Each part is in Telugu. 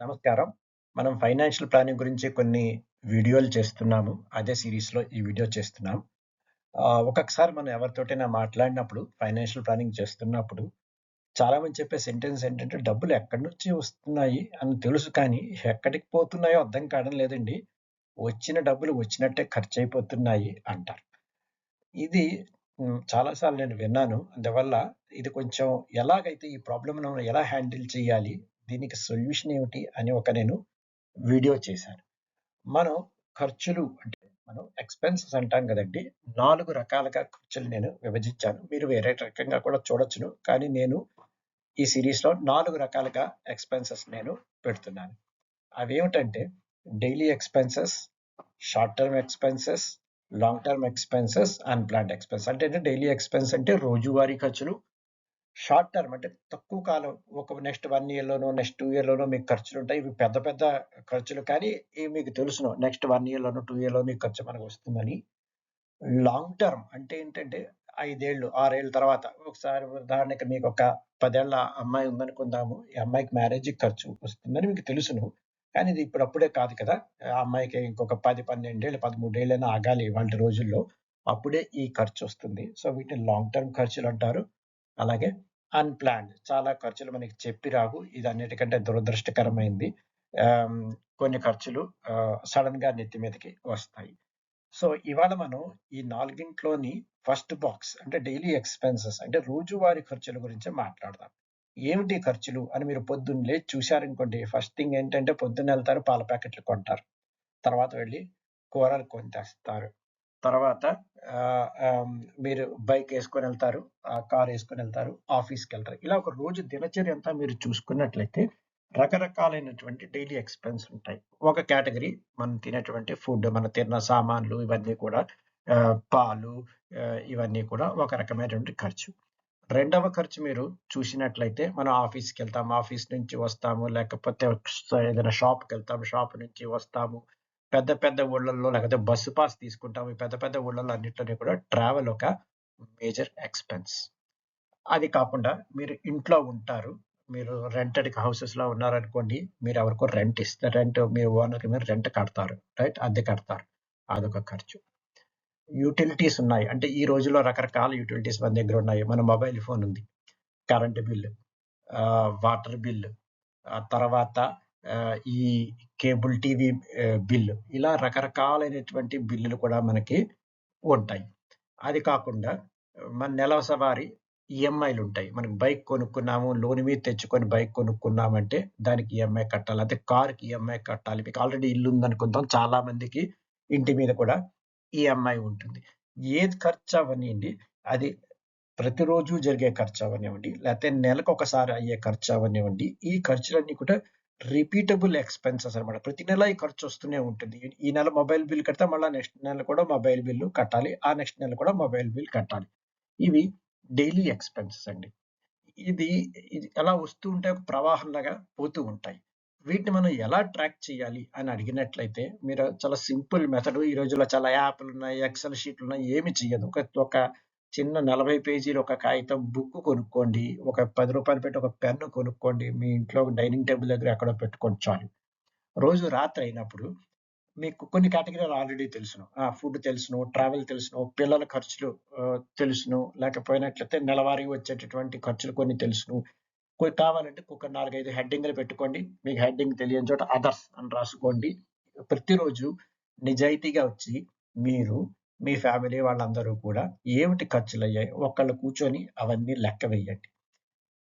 నమస్కారం. మనం ఫైనాన్షియల్ ప్లానింగ్ గురించి కొన్ని వీడియోలు చేస్తున్నాము. అదే సిరీస్లో ఈ వీడియో చేస్తున్నాం. ఒక్కొక్కసారి మనం ఎవరితోటైనా మాట్లాడినప్పుడు ఫైనాన్షియల్ ప్లానింగ్ చేస్తున్నప్పుడు చాలామంది చెప్పే సెంటెన్స్ ఏంటంటే, "డబ్బులు ఎక్కడి నుంచి వస్తున్నాయి అని తెలుసు కానీ, ఎక్కడికి పోతున్నాయో అర్థం కావడం లేదండి. వచ్చిన డబ్బులు వచ్చినట్టే ఖర్చయిపోతున్నాయి" అంటారు. ఇది చాలాసార్లు నేను విన్నాను. అందువల్ల ఇది కొంచెం ఎలాగైతే ఈ ప్రాబ్లమ్‌ను ఎలా హ్యాండిల్ చేయాలి? దీనికి సొల్యూషన్ ఏమిటి? అని ఒక నేను వీడియో చేశాను. మనం ఖర్చులు అంటే మనం ఎక్స్‌పెన్సెస్ అంటాం కదండి నాలుగు రకాలుగా ఖర్చులు నేను విభజించాను. మీరు వేరే రకంగా కూడా చూడొచ్చును. కానీ నేను ఈ సిరీస్లో నాలుగు రకాలుగా ఎక్స్‌పెన్సెస్ నేను పెడుతున్నాను. అవేమిటంటే daily expenses, short term expenses, long term expenses, unplanned expense. అంటే డైలీ ఎక్స్‌పెన్స్ అంటే రోజువారీ ఖర్చులు. షార్ట్ టర్మ్ అంటే తక్కువ కాలం ఒక నెక్స్ట్ వన్ ఇయర్‌లోనో, నెక్స్ట్ టూ ఇయర్‌లోనో మీకు ఖర్చులుంటాయి. ఇవి పెద్ద పెద్ద ఖర్చులు కానీ ఇవి మీకు తెలుసును. నెక్స్ట్ వన్ ఇయర్‌లోనో, టూ ఇయర్లో మీకు ఖర్చు మనకు వస్తుందని లాంగ్ టర్మ్ అంటే ఏంటంటే ఐదేళ్ళు ఆరేళ్ళ తర్వాత ఒకసారి ఉదాహరణకి మీకొక 10 ఏళ్ళ అమ్మాయి ఉందనుకుందాము. ఈ అమ్మాయికి మ్యారేజ్‌కి ఖర్చు వస్తుందని మీకు తెలుసును. కానీ ఇది ఇప్పుడప్పుడే కాదు కదా! ఆ అమ్మాయికి ఇంకొక 10, 12 ఏళ్ళు, 13 ఏళ్ళైనా ఆగాలి ఇవాళ రోజుల్లో. అప్పుడే ఈ ఖర్చు వస్తుంది సో, వీటిని లాంగ్ టర్మ్ ఖర్చులు అంటారు అలాగే అన్‌ప్లాన్డ్ చాలా ఖర్చులు మనకి చెప్పి రావు. ఇది అన్నిటికంటే దురదృష్టకరమైంది. కొన్ని ఖర్చులు సడన్గా నెత్తి మీదకి వస్తాయి. సో, ఇవాళ మనం ఈ నాలుగింట్లోని ఫస్ట్ బాక్స్ అంటే డైలీ ఎక్స్‌పెన్సెస్ అంటే రోజువారీ ఖర్చుల గురించి మాట్లాడదాం. ఏమిటి ఖర్చులు అని మీరు పొద్దున్న లేచి చూశారనుకోండి. ఫస్ట్ థింగ్ ఏంటంటే పొద్దున్నెళ్తారు పాల ప్యాకెట్లు కొంటారు. తర్వాత వెళ్ళి కూరలు కొని తెస్తారు. తర్వాత మీరు బైక్ వేసుకొని వెళ్తారు కార్ వేసుకొని వెళ్తారు ఆఫీస్కి వెళ్తారు ఇలా ఒక రోజు దినచర్య అంతా మీరు చూసుకున్నట్లయితే రకరకాలైనటువంటి డైలీ ఎక్స్‌పెన్స్ ఉంటాయి. ఒక కేటగిరీ మనం తినేటువంటి ఫుడ్ మనం తిన్న సామాన్లు ఇవన్నీ కూడా పాలు ఇవన్నీ కూడా ఒక రకమైనటువంటి ఖర్చు. రెండవ ఖర్చు మీరు చూసినట్లయితే మనం ఆఫీస్కి వెళ్తాము ఆఫీస్ నుంచి వస్తాము. లేకపోతే ఏదైనా షాప్కి వెళ్తాము షాప్ నుంచి వస్తాము. పెద్ద పెద్ద ఊళ్ళల్లో లేకపోతే బస్సు పాస్ తీసుకుంటాము. పెద్ద పెద్ద ఊళ్ళల్లో అన్నింటిలోనే కూడా ట్రావెల్ ఒక మేజర్ ఎక్స్‌పెన్స్. అది కాకుండా మీరు ఇంట్లో ఉంటారు. మీరు రెంటెడ్ హౌసెస్‌లో ఉన్నారనుకోండి. మీరు ఎవరికో రెంట్ ఇస్తే రెంట్ మీ ఓనర్‌కి మీరు రెంట్ కడతారు. రైట్? అద్దె కడతారు. అదొక ఖర్చు. యూటిలిటీస్ ఉన్నాయి. అంటే ఈ రోజుల్లో రకరకాల యూటిలిటీస్ మన దగ్గర ఉన్నాయి. మన మొబైల్ ఫోన్ ఉంది. కరెంట్ బిల్లు, వాటర్ బిల్లు, తర్వాత ఈ కేబుల్ టీవీ బిల్లు ఇలా రకరకాలైనటువంటి బిల్లులు కూడా మనకి ఉంటాయి. అది కాకుండా మన నెలసవారి ఈఎంఐలు ఉంటాయి మనకి బైక్ కొనుక్కున్నాము. లోన్ మీద తెచ్చుకొని బైక్ కొనుక్కున్నామంటే దానికి ఈఎంఐ కట్టాలి. అదే కార్‌కి ఈఎంఐ కట్టాలి. మీకు ఆల్రెడీ ఇల్లు ఉందనుకుందాం. చాలా మందికి ఇంటి మీద కూడా ఈఎంఐ ఉంటుంది. ఏది ఖర్చు అవనివ్వండి అది ప్రతిరోజు జరిగే ఖర్చు అవ్వనివ్వండి. నెలకు ఒకసారి అయ్యే ఖర్చు అవ్వనివ్వండి. ఈ ఖర్చులన్నీ కూడా రిపీటబుల్ ఎక్స్‌పెన్సెస్ అన్నమాట. ప్రతి నెల ఈ ఖర్చు వస్తూనే ఉంటుంది. ఈ నెల మొబైల్ బిల్ కడితే మళ్ళీ నెక్స్ట్ నెల కూడా మొబైల్ బిల్లు కట్టాలి. ఆ నెక్స్ట్ నెల కూడా మొబైల్ బిల్ కట్టాలి. ఇవి డైలీ ఎక్స్‌పెన్సెస్ అండి. ఇది ఇది ఎలా వస్తూ ఉంటే ఒక ప్రవాహంలాగా పోతూ ఉంటాయి. వీటిని మనం ఎలా ట్రాక్ చేయాలి అని అడిగినట్లయితే మీరు చాలా సింపుల్ మెథడ్ ఈ రోజుల్లో చాలా యాప్లు ఉన్నాయి ఎక్సెల్ షీట్లు ఉన్నాయి ఏమి చేయదు ఒక ఒక చిన్న 40 పేజీలు ఒక కాగితం బుక్ కొనుక్కోండి. ఒక పది రూపాయలు పెట్టి ఒక పెన్ను కొనుక్కోండి. మీ ఇంట్లో డైనింగ్ టేబుల్ దగ్గర ఎక్కడో పెట్టుకోండి చాలు. రోజు రాత్రి అయినప్పుడు మీకు కొన్ని కేటగిరీలు ఆల్రెడీ తెలుసును. ఆ! ఫుడ్ తెలుసును. ట్రావెల్ తెలుసును. పిల్లల ఖర్చులు తెలుసును. లేకపోయినట్లయితే నెలవారీ వచ్చేటటువంటి ఖర్చులు కొన్ని తెలుసును. కొన్ని కావాలంటే ఒక 4, 5 హెడ్డింగ్‌లు పెట్టుకోండి. మీకు హెడ్డింగ్ తెలియని చోట అదర్స్ అని రాసుకోండి. ప్రతిరోజు నిజాయితీగా వచ్చి మీరు, మీ ఫ్యామిలీ వాళ్ళందరూ కూడా ఏమిటి ఖర్చులు అయ్యాయి ఒకళ్ళు కూర్చొని అవన్నీ లెక్క వేయండి.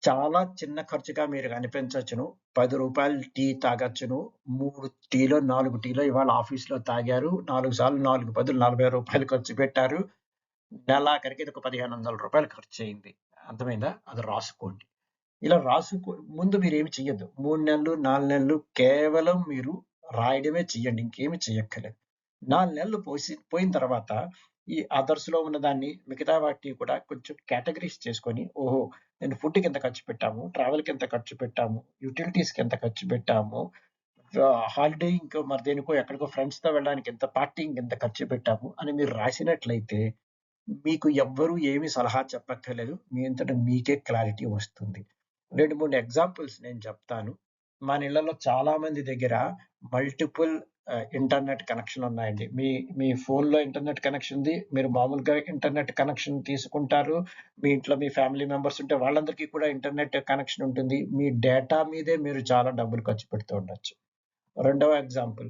చాలా చిన్న ఖర్చుగా మీరు కనిపించవచ్చును పది రూపాయలు టీ తాగొచ్చును. మూడు టీలో, నాలుగు టీలో ఇవాళ ఆఫీస్‌లో తాగారు. నాలుగు సార్లు నాలుగు పదులు నలభై రూపాయలు ఖర్చు పెట్టారు. నెలాఖరికి ఇది ఒక పదిహేను వందల రూపాయలు ఖర్చు అయింది అర్థమైందా? అది రాసుకోండి. ఇలా రాసుకో ముందు మీరు ఏమి చెయ్యొద్దు. మూడు నెలలు, నాలుగు నెలలు కేవలం మీరు రాయడమే చెయ్యండి. ఇంకేమి చెయ్యక్కర్లేదు. నాలుగు నెలలు పోసి పోయిన తర్వాత ఈ అదర్స్‌లో ఉన్నదాన్ని మిగతా వాటిని కూడా కొంచెం కేటగిరీస్ చేసుకొని ఓహో! నేను ఫుడ్‌కి ఎంత ఖర్చు పెట్టాము. ట్రావెల్‌కి ఇంత ఖర్చు పెట్టాము. యుటిలిటీస్‌కి ఎంత ఖర్చు పెట్టాము. హాలిడే ఇంకో మరి దేనికో ఎక్కడికో ఫ్రెండ్స్‌తో వెళ్ళడానికి ఇంత పార్టీకి ఇంత ఖర్చు పెట్టాము అని మీరు రాసినట్లయితే మీకు ఎవ్వరూ ఏమి సలహా చెప్పక్కర్లేదు. మీ అంతటా మీకే క్లారిటీ వస్తుంది. 2, 3 ఎగ్జాంపుల్స్ నేను చెప్తాను. మన ఇళ్ళలో చాలా మంది దగ్గర మల్టిపుల్ ఇంటర్నెట్ కనెక్షన్ ఉన్నాయండి. మీ మీ ఫోన్‌లో ఇంటర్నెట్ కనెక్షన్ ఉంది. మీరు మామూలుగా ఇంటర్నెట్ కనెక్షన్ తీసుకుంటారు. మీ ఇంట్లో మీ ఫ్యామిలీ మెంబర్స్ ఉంటే వాళ్ళందరికీ కూడా ఇంటర్నెట్ కనెక్షన్ ఉంటుంది. మీ డేటా మీదే మీరు చాలా డబ్బులు ఖర్చు పెడుతూ ఉండొచ్చు. రెండవ ఎగ్జాంపుల్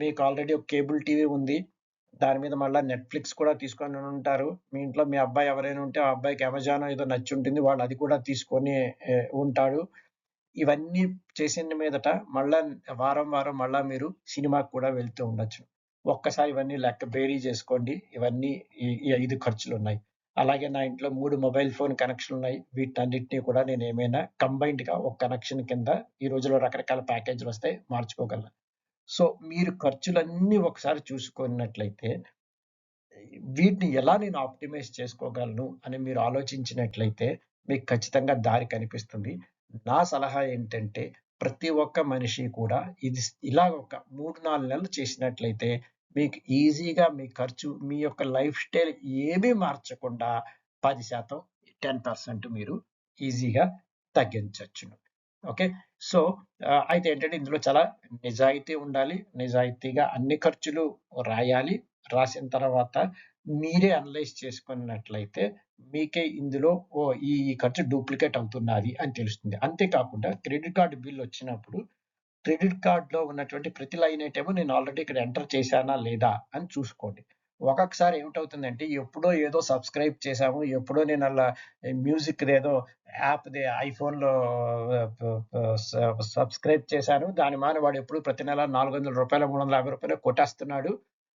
మీకు ఆల్రెడీ ఒక కేబుల్ టీవీ ఉంది. దాని మీద మళ్ళీ నెట్‌ఫ్లిక్స్ కూడా తీసుకొని ఉంటారు. మీ ఇంట్లో మీ అబ్బాయి ఎవరైనా ఉంటే ఆ అబ్బాయికి అమెజాన్ ఏదో నచ్చి ఉంటుంది వాళ్ళు అది కూడా తీసుకొని ఉంటాడు. ఇవన్నీ చేసిన మీదట మళ్ళా వారం, వారం మళ్ళా మీరు సినిమాకి కూడా వెళ్తూ ఉండొచ్చు. ఒక్కసారి ఇవన్నీ లెక్క బేరీ చేసుకోండి. ఇవన్నీ ఈ ఈ 5 ఖర్చులున్నాయి. అలాగే నా ఇంట్లో మూడు మొబైల్ ఫోన్ కనెక్షన్లు ఉన్నాయి వీటన్నిటిని కూడా నేను ఏమైనా కంబైన్డ్‌గా ఒక కనెక్షన్ కింద ఈ రోజుల్లో రకరకాల ప్యాకేజ్‌లొస్తాయి మార్చుకోగలను. సో, మీరు ఖర్చులన్నీ ఒకసారి చూసుకున్నట్లయితే వీటిని ఎలా నేను ఆప్టిమైజ్ చేసుకోగలను అని మీరు ఆలోచించినట్లయితే మీకు ఖచ్చితంగా దారి కనిపిస్తుంది. నా సలహా ఏంటంటే ప్రతి ఒక్క మనిషి కూడా ఇది ఇలా ఒక 3, 4 నెలలు చేసినట్లయితే మీకు ఈజీగా మీ ఖర్చు మీ యొక్క లైఫ్ స్టైల్ ఏమీ మార్చకుండా 10% 10% మీరు ఈజీగా తగ్గించవచ్చును ఓకే. సో, అయితే ఏంటంటే ఇందులో చాలా నిజాయితీ ఉండాలి. నిజాయితీగా అన్ని ఖర్చులు రాయాలి. రాసిన తర్వాత మీరే అనలైజ్ చేసుకున్నట్లయితే మీకే ఇందులో ఓ ఈ ఖర్చు డూప్లికేట్ అవుతున్నది అని తెలుస్తుంది. అంతే కాకుండా క్రెడిట్ కార్డు బిల్ వచ్చినప్పుడు క్రెడిట్ కార్డులో ఉన్నటువంటి ప్రతి లైన్ ఐటెము నేను ఆల్రెడీ ఇక్కడ ఎంటర్ చేశానా లేదా అని చూసుకోండి. ఒక్కొక్కసారి ఏమిటవుతుందంటే ఎప్పుడో ఏదో సబ్‌స్క్రైబ్ చేశాము. ఎప్పుడో నేను అలా మ్యూజిక్‌దేదో యాప్‌ది ఐఫోన్‌లో సబ్‌స్క్రైబ్ చేశాను. దాని మాన వాడు ఎప్పుడు ప్రతి నెల నాలుగు వందల రూపాయలు మూడు వందల యాభై రూపాయలు కొట్టేస్తున్నాడు.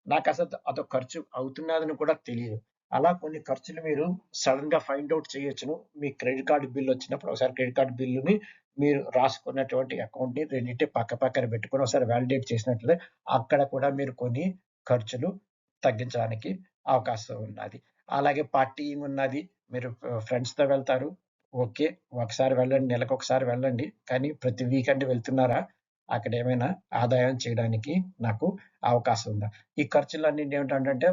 నాకు అసలు అదొక ఖర్చు అవుతున్నదని కూడా తెలియదు అలా కొన్ని ఖర్చులు మీరు సడెన్‌గా ఫైండ్ అవుట్ చేయొచ్చును. మీ క్రెడిట్ కార్డు బిల్ వచ్చినప్పుడు ఒకసారి క్రెడిట్ కార్డ్ బిల్లుని మీరు రాసుకున్నటువంటి అకౌంట్‌ని రెండింటి పక్క పక్కన పెట్టుకుని ఒకసారి వ్యాలిడేట్ చేసినట్లయితే అక్కడ కూడా మీరు కొన్ని ఖర్చులు తగ్గించడానికి అవకాశం ఉన్నది. అలాగే పార్టీ ఉన్నది. మీరు ఫ్రెండ్స్‌తో వెళ్తారు. ఓకే. ఒకసారి వెళ్ళండి. నెలకు ఒకసారి వెళ్ళండి. కానీ ప్రతి వీకెండ్ వెళ్తున్నారా? అక్కడ ఏమైనా ఆదాయం చేయడానికి నాకు అవకాశం ఉందా? ఈ ఖర్చులన్నీ ఏమిటంటే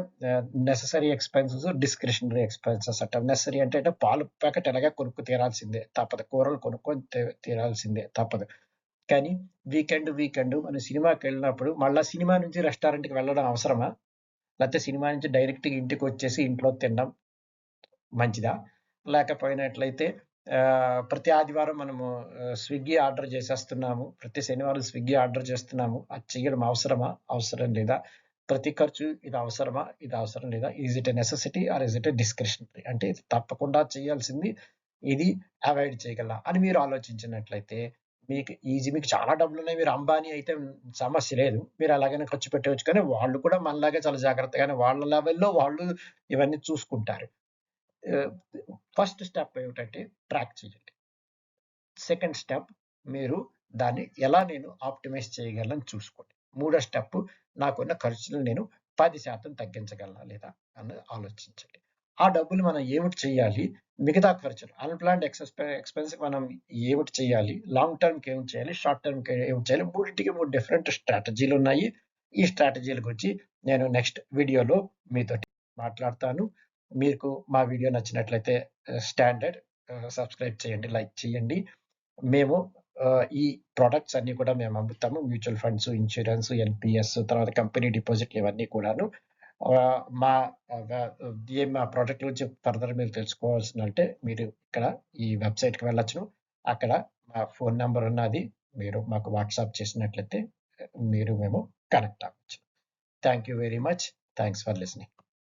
నెససరీ ఎక్స్‌పెన్సెస్, డిస్క్రిషనరీ ఎక్స్‌పెన్సెస్ అంటాం. నెసరీ అంటే అంటే పాలు ప్యాకెట్ ఎలాగా కొనుక్కు తీరాల్సిందే తప్పదు. కూరలు కొనుక్కొని తీరాల్సిందే తప్పదు. కానీ వీకెండ్, వీకెండ్ మనం సినిమాకి వెళ్ళినప్పుడు మళ్ళా సినిమా నుంచి రెస్టారెంట్‌కి వెళ్ళడం అవసరమా? లేకపోతే సినిమా నుంచి డైరెక్ట్‌గా ఇంటికి వచ్చేసి ఇంట్లో తినడం మంచిదా? లేకపోయినట్లయితే ప్రతి ఆదివారం మనము స్విగ్గీ ఆర్డర్ చేసేస్తున్నాము. ప్రతి శనివారం స్విగ్గీ ఆర్డర్ చేస్తున్నాము. అది చేయడం అవసరమా? అవసరం లేదా? ప్రతి ఖర్చు ఇది అవసరమా? ఇది అవసరం లేదా? Is it a necessity or is it a discretionary? అంటే ఇది తప్పకుండా చేయాల్సింది. ఇది అవాయిడ్ చేయగలనా? అని మీరు ఆలోచించినట్లయితే మీకు ఈజీ మీకు చాలా డబ్బులు ఉన్నాయి మీరు అంబానీ అయితే సమస్య లేదు. మీరు అలాగనే ఖర్చు పెట్టవచ్చు కానీ వాళ్ళు కూడా మనలాగే చాలా జాగ్రత్తగానే వాళ్ళ లెవెల్‌లో వాళ్ళు ఇవన్నీ చూసుకుంటారు. ఫస్ట్ స్టెప్ ఏమిటంటే ట్రాక్ చేయండి. సెకండ్ స్టెప్ మీరు దాన్ని ఎలా నేను ఆప్టిమైజ్ చేయగలను చూసుకోండి. మూడో స్టెప్ నాకున్న ఖర్చులు నేను 10% తగ్గించగలనా లేదా అన్నది ఆలోచించండి. ఆ డబ్బులు మనం ఏమిటి చేయాలి? మిగతా ఖర్చులు అన్‌ప్లాన్డ్ ఎక్సెస్‌పె ఎక్స్పెన్స్ మనం ఏమిటి చేయాలి? లాంగ్ టర్మ్‌కి ఏమిటి చేయాలి? షార్ట్ టర్మ్‌కి ఏమిటి చేయాలి? మూడింటికి మూడు డిఫరెంట్ స్ట్రాటజీలు ఉన్నాయి ఈ స్ట్రాటజీల గురించి నేను నెక్స్ట్ వీడియోలో మీతో మాట్లాడతాను. మీకు మా వీడియో నచ్చినట్లయితే స్టాండర్డ్ సబ్‌స్క్రైబ్ చేయండి. లైక్ చేయండి. మేము ఈ ప్రోడక్ట్స్ అన్నీ కూడా మేము అమ్ముతాము. మ్యూచువల్ ఫండ్స్, ఇన్సూరెన్స్ ఎన్పిఎస్ తర్వాత కంపెనీ డిపాజిట్లు ఇవన్నీ కూడాను. మా ఏ మా ప్రోడక్ట్ గురించి ఫర్దర్ మీరు తెలుసుకోవాల్సిన అంటే మీరు ఇక్కడ ఈ వెబ్‌సైట్‌కి వెళ్ళచ్చును అక్కడ మా ఫోన్ నెంబర్ ఉన్నది. మీరు మాకు వాట్సాప్ చేసినట్లయితే మీరు మేము కనెక్ట్ అవ్వచ్చు. Thank you very much. Thanks for listening.